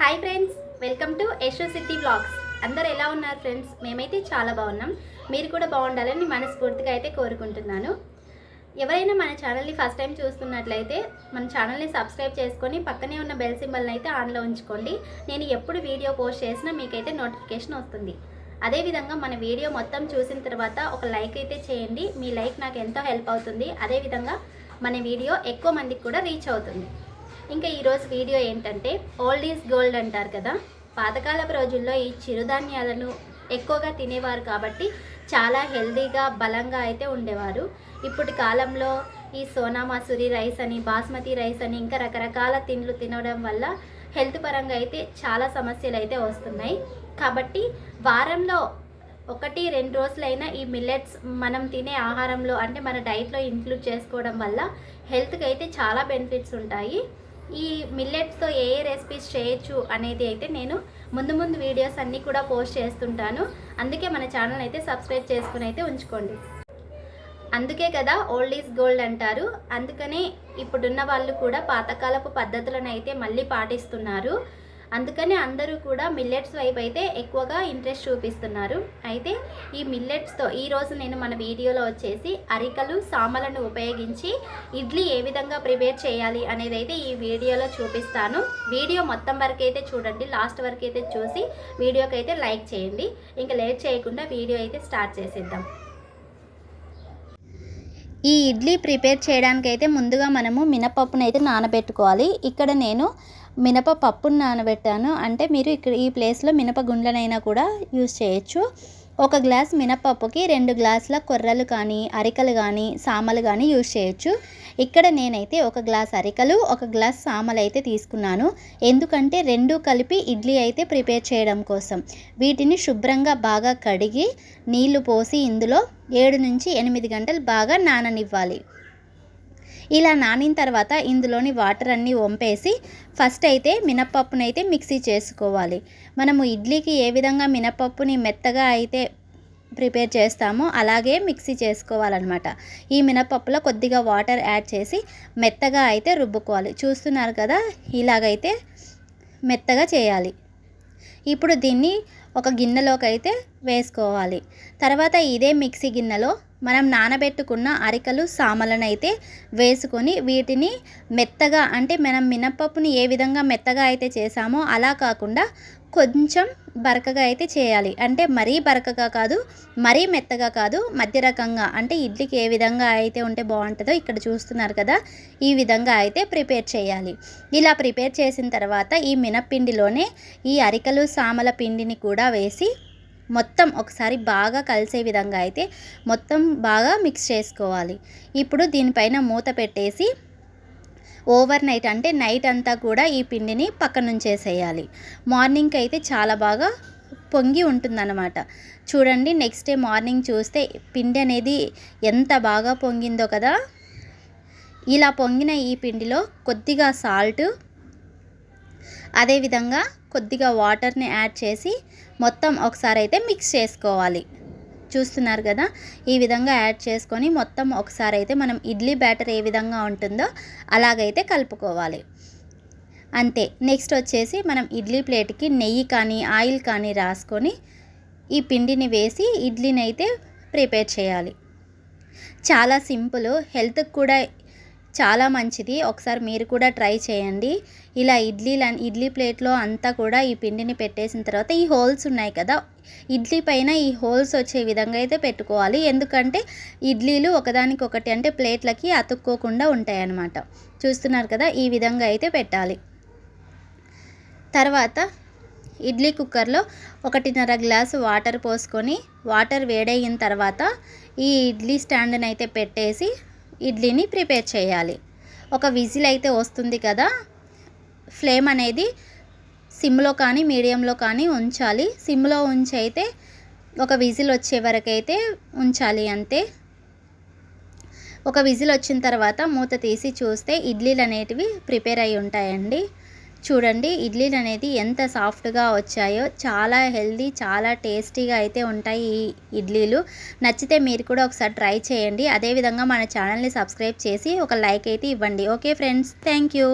Hi friends welcome to Yasho city blogs అందరు ఎలా ఉన్నారు ఫ్రెండ్స్ మేమైతే చాలా బాగున్నాం. మీరు కూడా బాగుండాలని మనస్ఫూర్తిగా అయితే కోరుకుంటున్నాను. ఎవరైనా మన ఛానల్ని ఫస్ట్ టైం చూస్తున్నట్లయితే మన ఛానల్ని సబ్స్క్రైబ్ చేసుకొని పక్కనే ఉన్న బెల్ సింబల్ని అయితే ఆన్లో ఉంచుకోండి. నేను ఎప్పుడు వీడియో పోస్ట్ చేసినా మీకైతే నోటిఫికేషన్ వస్తుంది. అదేవిధంగా మన వీడియో మొత్తం చూసిన తర్వాత ఒక లైక్ అయితే చేయండి. మీ లైక్ నాకు ఎంతో హెల్ప్ అవుతుంది. అదేవిధంగా మన వీడియో ఎక్కువ మందికి కూడా రీచ్ అవుతుంది. ఇంకా ఈరోజు వీడియో ఏంటంటే ఓల్డ్ ఈజ్ గోల్డ్ అంటారు కదా. పాతకాలపు రోజుల్లో ఈ చిరుధాన్యాలను ఎక్కువగా తినేవారు కాబట్టి చాలా హెల్దీగా బలంగా అయితే ఉండేవారు. ఇప్పటి కాలంలో ఈ సోనా మసూరి రైస్ అని బాస్మతి రైస్ అని ఇంకా రకరకాల తిండ్లు తినడం వల్ల హెల్త్ పరంగా అయితే చాలా సమస్యలు అయితే వస్తున్నాయి. కాబట్టి వారంలో ఒకటి రెండు రోజులైనా ఈ మిల్లెట్స్ మనం తినే ఆహారంలో అంటే మన డైట్లో ఇంక్లూడ్ చేసుకోవడం వల్ల హెల్త్కి అయితే చాలా బెనిఫిట్స్ ఉంటాయి. ఈ మిల్లెట్స్తో ఏ ఏ రెసిపీస్ చేయొచ్చు అనేది అయితే నేను ముందు ముందు వీడియోస్ అన్నీ కూడా పోస్ట్ చేస్తుంటాను. అందుకే మన ఛానల్ అయితే సబ్స్క్రైబ్ చేసుకుని అయితే ఉంచుకోండి. అందుకే కదా ఓల్డ్ ఈజ్ గోల్డ్ అంటారు. అందుకనే ఇప్పుడున్న వాళ్ళు కూడా పాతకాలపు పద్ధతులను అయితే మళ్ళీ పాటిస్తున్నారు. అందుకని అందరూ కూడా మిల్లెట్స్ వైపు అయితే ఎక్కువగా ఇంట్రెస్ట్ చూపిస్తున్నారు. అయితే ఈ మిల్లెట్స్తో ఈరోజు నేను మన వీడియోలో వచ్చేసి అరికలు సామలను ఉపయోగించి ఇడ్లీ ఏ విధంగా ప్రిపేర్ చేయాలి అనేది అయితే ఈ వీడియోలో చూపిస్తాను. వీడియో మొత్తం వరకు అయితే చూడండి. లాస్ట్ వరకు అయితే చూసి వీడియోకి అయితే లైక్ చేయండి. ఇంకా లేట్ చేయకుండా వీడియో అయితే స్టార్ట్ చేసేద్దాం. ఈ ఇడ్లీ ప్రిపేర్ చేయడానికి అయితే ముందుగా మనము మినపప్పునైతే నానబెట్టుకోవాలి. ఇక్కడ నేను మినప పప్పును నానబెట్టాను. అంటే మీరు ఇక్కడ ఈ ప్లేస్లో మినప గుండ్లనైనా కూడా యూస్ చేయొచ్చు. ఒక గ్లాస్ మినపప్పుకి రెండు గ్లాసుల కొర్రలు కానీ అరికలు కానీ సామలు కానీ యూస్ చేయొచ్చు. ఇక్కడ నేనైతే ఒక గ్లాస్ అరికలు ఒక గ్లాస్ సామలు అయితే తీసుకున్నాను. ఎందుకంటే రెండు కలిపి ఇడ్లీ అయితే ప్రిపేర్ చేయడం కోసం. వీటిని శుభ్రంగా బాగా కడిగి నీళ్ళు పోసి ఇందులో ఏడు నుంచి ఎనిమిది గంటలు బాగా నాననివ్వాలి. ఇలా నానిన తర్వాత ఇందులోని వాటర్ అన్నీ వంపేసి ఫస్ట్ అయితే మినప్పప్పునైతే అయితే మిక్సీ చేసుకోవాలి. మనము ఇడ్లీకి ఏ విధంగా మినపప్పుని మెత్తగా అయితే ప్రిపేర్ చేస్తామో అలాగే మిక్సీ చేసుకోవాలన్నమాట. ఈ మినపప్పులో కొద్దిగా వాటర్ యాడ్ చేసి మెత్తగా అయితే రుబ్బుకోవాలి. చూస్తున్నారు కదా ఇలాగైతే మెత్తగా చేయాలి. ఇప్పుడు దీన్ని ఒక గిన్నెలోకి అయితే వేసుకోవాలి. తర్వాత ఇదే మిక్సీ గిన్నెలో మనం నానబెట్టుకున్న అరికలు సామలను అయితే వేసుకొని వీటిని మెత్తగా అంటే మనం మినప్పప్పుని ఏ విధంగా మెత్తగా అయితే చేసామో అలా కాకుండా కొంచెం బరకగా అయితే చేయాలి. అంటే మరీ బరకగా కాదు మరీ మెత్తగా కాదు మధ్య రకంగా అంటే ఇడ్లీకి ఏ విధంగా అయితే ఉంటే బాగుంటుందో ఇక్కడ చూస్తున్నారు కదా ఈ విధంగా అయితే ప్రిపేర్ చేయాలి. ఇలా ప్రిపేర్ చేసిన తర్వాత ఈ మినప్పిండిలోనే ఈ అరికలు సామల పిండిని కూడా వేసి మొత్తం ఒకసారి బాగా కలిసే విధంగా అయితే మొత్తం బాగా మిక్స్ చేసుకోవాలి. ఇప్పుడు దీనిపైన మూత పెట్టేసి ఓవర్ నైట్ అంటే నైట్ అంతా కూడా ఈ పిండిని పక్కనుంచేసేయాలి మార్నింగ్కి అయితే చాలా బాగా పొంగి ఉంటుందన్నమాట. చూడండి నెక్స్ట్ డే మార్నింగ్ చూస్తే పిండి అనేది ఎంత బాగా పొంగిందో కదా. ఇలా పొంగిన ఈ పిండిలో కొద్దిగా సాల్ట్ అదేవిధంగా కొద్దిగా వాటర్ని యాడ్ చేసి మొత్తం ఒకసారి అయితే మిక్స్ చేసుకోవాలి. చూస్తున్నారు కదా? ఈ విధంగా యాడ్ చేసుకొని మొత్తం ఒకసారి అయితే మనం ఇడ్లీ బ్యాటర్ ఏ విధంగా ఉంటుందో అలాగైతే కలుపుకోవాలి. అంతే. నెక్స్ట్ వచ్చేసి మనం ఇడ్లీ ప్లేట్కి నెయ్యి కానీ ఆయిల్ కానీ రాసుకొని ఈ పిండిని వేసి ఇడ్లీని అయితే ప్రిపేర్ చేయాలి. చాలా సింపుల్. హెల్త్కి కూడా చాలా మంచిది. ఒకసారి మీరు కూడా ట్రై చేయండి. ఇలా ఇడ్లీ ఇడ్లీ ప్లేట్లో అంతా కూడా ఈ పిండిని పెట్టేసిన తర్వాత ఈ హోల్స్ ఉన్నాయి కదా ఇడ్లీ పైన ఈ హోల్స్ వచ్చే విధంగా అయితే పెట్టుకోవాలి. ఎందుకంటే ఇడ్లీలు ఒకదానికొకటి అంటే ప్లేట్లకి అతుక్కోకుండా ఉంటాయి అన్నమాట చూస్తున్నారు కదా ఈ విధంగా అయితే పెట్టాలి. తర్వాత ఇడ్లీ కుక్కర్లో ఒకటిన్నర గ్లాసు వాటర్ పోసుకొని వాటర్ వేడయిన తర్వాత ఈ ఇడ్లీ స్టాండ్ని అయితే పెట్టేసి ఇడ్లీని ప్రిపేర్ చేయాలి. ఒక విజిల్ అయితే వస్తుంది కదా ఫ్లేమ్ అనేది సిమ్లో కానీ మీడియంలో కానీ ఉంచాలి. సిమ్లో ఉంచి అయితే ఒక విజిల్ వచ్చే వరకు అయితే ఉంచాలి అంతే. ఒక విజిల్ వచ్చిన తర్వాత మూత తీసి చూస్తే ఇడ్లీలు అనేటివి ప్రిపేర్ అయి ఉంటాయండి. చూడండి ఇడ్లీలు అనేది ఎంత సాఫ్ట్గా వచ్చాయో చాలా హెల్దీ చాలా టేస్టీగా అయితే ఉంటాయి ఈ ఇడ్లీలు. నచ్చితే మీరు కూడా ఒకసారి ట్రై చేయండి. అదేవిధంగా మన ఛానల్ని సబ్స్క్రైబ్ చేసి ఒక లైక్ అయితే ఇవ్వండి. Okay friends thank you